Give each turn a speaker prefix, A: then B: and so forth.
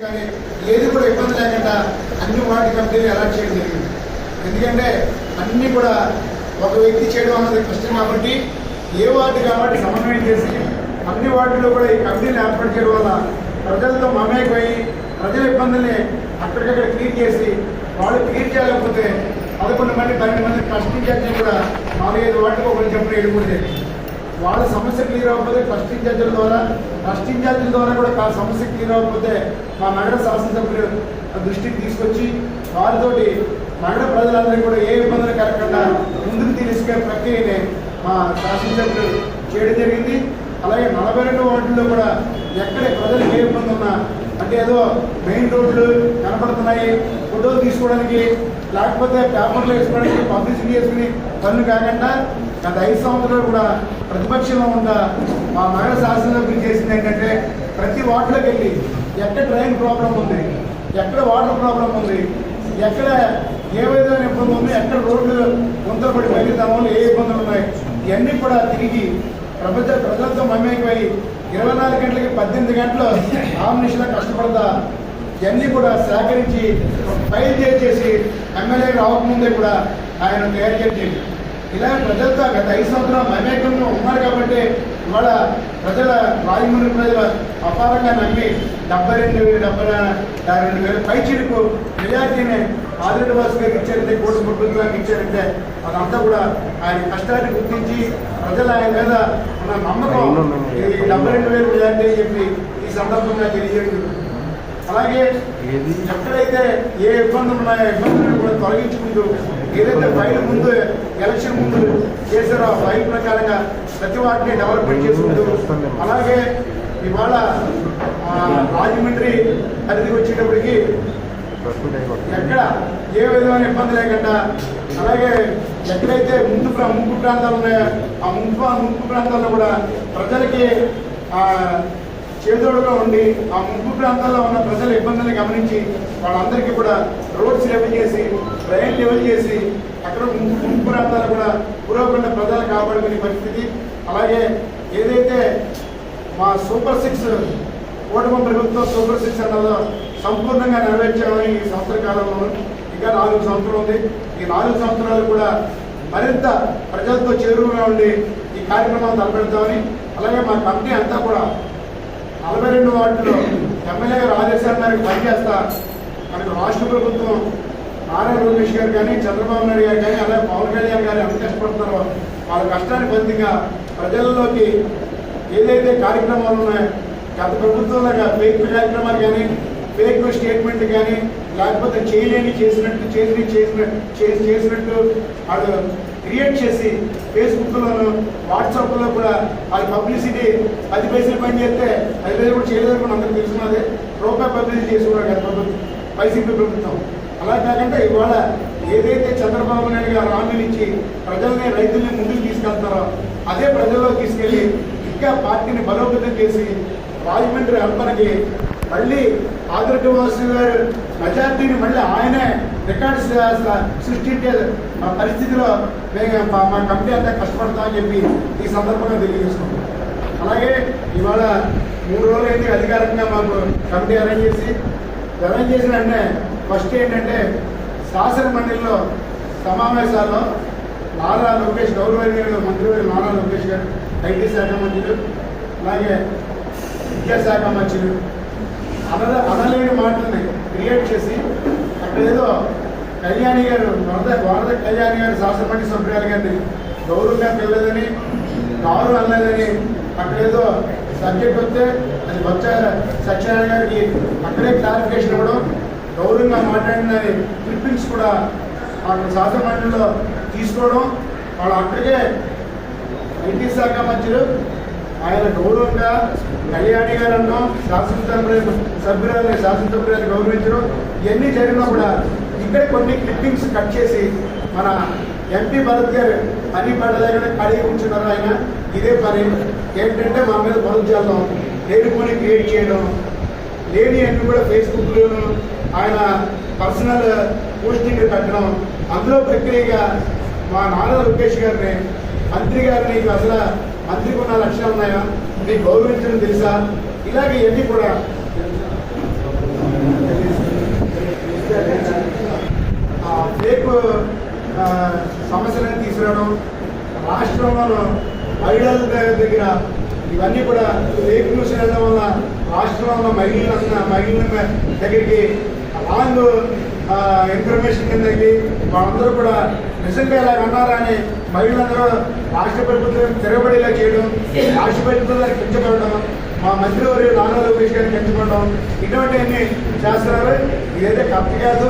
A: కానీ ఏది కూడా ఇబ్బంది లేకుండా అన్ని వాటి కంపెనీలు అలాట్ చేయడం జరిగింది. ఎందుకంటే అన్ని కూడా ఒక వ్యక్తి చేయడం అన్నది కష్టం కాబట్టి ఏ వార్డు కాబట్టి సమన్వయం చేసి అన్ని వార్డుల్లో కూడా ఈ కంపెనీలు ఏర్పాటు చేయడం వల్ల ప్రజలతో మమేకమై ప్రజల ఇబ్బందుల్ని అక్కడికక్కడ క్లీన్ చేసి వాళ్ళు క్లీన్ చేయలేకపోతే పదకొండు మంది పన్నెండు మంది ట్రస్టింగ్ కూడా నాలుగైదు వార్డులకు ఒకరు చెప్పిన కూడా జరిగింది. వాళ్ళ సమస్య క్లియర్ అవ్వకపోతే ట్రస్ట్ ఇన్ఛార్జీల ద్వారా ట్రస్ట్ ఇన్ఛార్జీల ద్వారా కూడా ఆ సమస్య క్లియర్ అవ్వకపోతే మా నగర శాసనసభ్యులు దృష్టికి తీసుకొచ్చి వారితోటి నగర ప్రజలందరికీ కూడా ఏ ఇబ్బందులు కలగకుండా ముందుకు తీసుకునే ప్రక్రియని మా శాసనసభ్యులు చేయడం జరిగింది. అలాగే నలభై రెండు వార్డుల్లో కూడా ఎక్కడ ప్రజలకు ఏ ఇబ్బంది ఉన్నా అంటే ఏదో మెయిన్ రోడ్లు కనపడుతున్నాయి ఫోటోలు తీసుకోవడానికి లేకపోతే పేపర్లు వేసుకోవడానికి పబ్లిసిటీ చేసుకుని పనులు కాకుండా గత ఐదు సంవత్సరాలు కూడా ప్రతిపక్షంలో ఉన్న మా నగర శాసనసభ్యులు చేసింది ఏంటంటే ప్రతి వార్డులోకి వెళ్ళి ఎక్కడ డ్రైన్ ప్రాబ్లం ఉంది ఎక్కడ వాటర్ ప్రాబ్లం ఉంది ఎక్కడ ఏ విధమైన ఇబ్బంది ఉంది ఎక్కడ రోడ్లు గుంతపడి బయలుదేరాలి ఏ ఇబ్బందులు ఉన్నాయి ఇవన్నీ కూడా తిరిగి ప్రపంచ ప్రజలతో మమేకమై ఇరవై నాలుగు గంటలకి పద్దెనిమిది గంటలు ఆమ్నిషన్లో కష్టపడతా. ఇవన్నీ కూడా సేకరించి ఫైల్ చేసేసి ఎమ్మెల్యే రావకముందే కూడా ఆయన తయారు చేయండి ఇలా ప్రజలతో గత ఐదు సంవత్సరాలు మమేకంలో ఉన్నారు కాబట్టి ఇవాళ ప్రజల రాజమండ్రి ప్రజల అపారంగా నమ్మి డెబ్బై రెండు వేలు డెబ్బై రెండు వేలు పై చిరుకు మెజార్టీని ఆదిరెడ్డి వాసు గారికి ఇచ్చారంటే కోటి ప్రభుత్వానికి ఇచ్చారంటే అదంతా కూడా ఆయన కష్టాన్ని గుర్తించి ప్రజలు ఆయన మీద ఉన్న నమ్మకం ఈ డెబ్బై రెండు వేలు మెజార్టీ చెప్పి సందర్భంగా తెలియజేయడం. అలాగే ఎక్కడైతే ఏ ఇబ్బందులు ఉన్నాయో ఇబ్బందులను కూడా తొలగించుకుంటూ ఏదైతే ఫైల్ ముందు ఎలక్షన్ ముందు చేశారో ఆ ఫైల్ ప్రకారంగా ప్రతి వాటిని డెవలప్మెంట్ చేసుకుంటూ అలాగే ఇవాళ రాజమండ్రి పరిధికి వచ్చేటప్పటికి ఎక్కడ ఏ విధమైన ఇబ్బంది లేకుండా అలాగే ఎక్కడైతే ముందు ముంపు ప్రాంతాలు ఉన్నాయో ఆ ముంపు ముంపు ప్రాంతాల్లో కూడా ప్రజలకి చేదోడుగా ఉండి ఆ ముంపు ప్రాంతాల్లో ఉన్న ప్రజల ఇబ్బందులను గమనించి వాళ్ళందరికీ కూడా రోడ్స్ లెవెల్ చేసి డ్రైన్ లెవెల్ చేసి అక్కడ ముంపు ముంపు ప్రాంతాలు కూడా పురోగండ ప్రజలు కాపాడుకునే పరిస్థితి. అలాగే ఏదైతే మా సూపర్ సిక్స్ కూటమి ప్రభుత్వం సూపర్ సిక్స్ అన్నదో సంపూర్ణంగా నెరవేర్చామని ఈ సంవత్సర కాలంలో ఇంకా నాలుగు సంవత్సరాలు ఉంది. ఈ నాలుగు సంవత్సరాలు కూడా మరింత ప్రజలతో చేరువుగా ఉండి ఈ కార్యక్రమాలు తలపెడతామని అలాగే మా కంపెనీ అంతా కూడా నలభై రెండు వార్డులో ఎమ్మెల్యే గారు ఆదేశాల మేరకు పనిచేస్తా. మనకు రాష్ట్ర ప్రభుత్వం నారా లోకేష్ గారు కానీ చంద్రబాబు నాయుడు గారు కానీ అలాగే పవన్ కళ్యాణ్ గారు ఎంత కష్టపడుతున్నారో వాళ్ళ కష్టానికి బంధిగా ప్రజల్లోకి ఏదైతే కార్యక్రమాలు ఉన్నాయో గత ప్రభుత్వంలో ఫేక్ కార్యక్రమాలు కానీ ఫేక్ స్టేట్మెంట్ కానీ లేకపోతే చేయలేని చేసినట్టు చేసి చేసిన చేసి చేసినట్టు వాళ్ళు క్రియేట్ చేసి ఫేస్బుక్లోను వాట్సాప్లో కూడా వాళ్ళ పబ్లిసిటీ పది పైసలు పని చేస్తే పది పైసలు కూడా చేయలేదు కూడా అందరికీ తెలుసున్నది. రూపాయి పబ్లిసిటీ చేసుకున్నారు కదా ప్రభుత్వం వైసీపీ ప్రభుత్వం. అలా కాకుండా ఇవాళ ఏదైతే చంద్రబాబు నాయుడు గారు హామీలు ఇచ్చి ప్రజల్ని రైతుల్ని ముందుకు తీసుకెళ్తారో అదే ప్రజల్లో తీసుకెళ్ళి ఇంకా పార్టీని బలోపేతం చేసి రాజమండ్రి అర్పణకి మళ్ళీ ఆదిరెడ్డి వాసు గారు మెజార్టీని మళ్ళీ ఆయనే రికార్డ్ సృష్టించే పరిస్థితిలో మేము మా కమిటీ అంతా కష్టపడతామని చెప్పి ఈ సందర్భంగా తెలియజేసుకుంటాం అలాగే ఇవాళ మూడు రోజులైతే అధికారికంగా మాకు కమిటీ అరేంజ్ చేసి అరేంజ్ చేసిన వెంటనే ఫస్ట్ ఏంటంటే శాసన మండలిలో సమావేశాల్లో నారా లోకేష్ గౌరవనీయులు మంత్రి నారా లోకేష్ గారు ఐటీ శాఖ మంత్రులు అలాగే విద్యాశాఖ మంత్రులు అనల అనలేని మాటల్ని క్రియేట్ చేసి అక్కడ ఏదో కళ్యాణి గారు వరద వరద కళ్యాణి గారు శాసనమండలి సభ్యురాలు గారిని గౌరవంగా పిల్లదని కారు అనలేదని అక్కడేదో సబ్జెక్ట్ వస్తే అది వచ్చే సత్యనారాయణ గారికి అక్కడే క్లారిఫికేషన్ ఇవ్వడం గౌరవంగా మాట్లాడిన క్లిప్పింగ్స్ కూడా అక్కడ శాసనమండలిలో తీసుకోవడం వాళ్ళు అక్కడికే ఐటీ శాఖ మంత్రులు ఆయన గౌరవంగా కళ్యాణి గారన్నో అన్నాం శాసనసభ్యులు సభ్యురాలు శాసనసభ్యులను గౌరవించడం. ఇవన్నీ జరిగినా కూడా ఇక్కడ కొన్ని క్లిప్పింగ్స్ కట్ చేసి మన ఎంపీ భరత్ గారు పని పడలేకనే ఖాళీ ఉంచున్నారు ఆయన. ఇదే పని ఏంటంటే మా మీద బదులు చేద్దాం లేనిపోని క్రియేట్ చేయడం. లేని అన్ని కూడా ఫేస్బుక్లోను ఆయన పర్సనల్ పోస్టింగ్ పెట్టడం. అందులో ప్రక్రియగా మా నారా లోకేష్ గారిని మంత్రి గారిని అసలు మంత్రికి ఉన్న లక్ష్యాలు ఉన్నాయా? మీ గౌరవించడం తెలుసా? ఇలాగే ఇవన్నీ కూడా సమస్యలను తీసుకురావడం రాష్ట్రంలో మహిళల దగ్గర ఇవన్నీ కూడా ఫేక్ న్యూస్ వెళ్ళడం వల్ల రాష్ట్రంలో మహిళల మహిళల దగ్గరికి లాంగ్ ఇన్ఫర్మేషన్ కిందకి వాళ్ళందరూ కూడా నిజంగా ఇలా ఉన్నారని మహిళలందరూ రాష్ట్ర ప్రభుత్వం తిరగబడేలా చేయడం రాష్ట్ర ప్రభుత్వం దాన్ని పెంచబడడం మా మంత్రివర్యులు నానా లోకేష్ గారిని పెంచుకోవడం ఇటువంటివన్నీ చేస్తున్నారు. ఇదైతే కరెక్ట్ కాదు.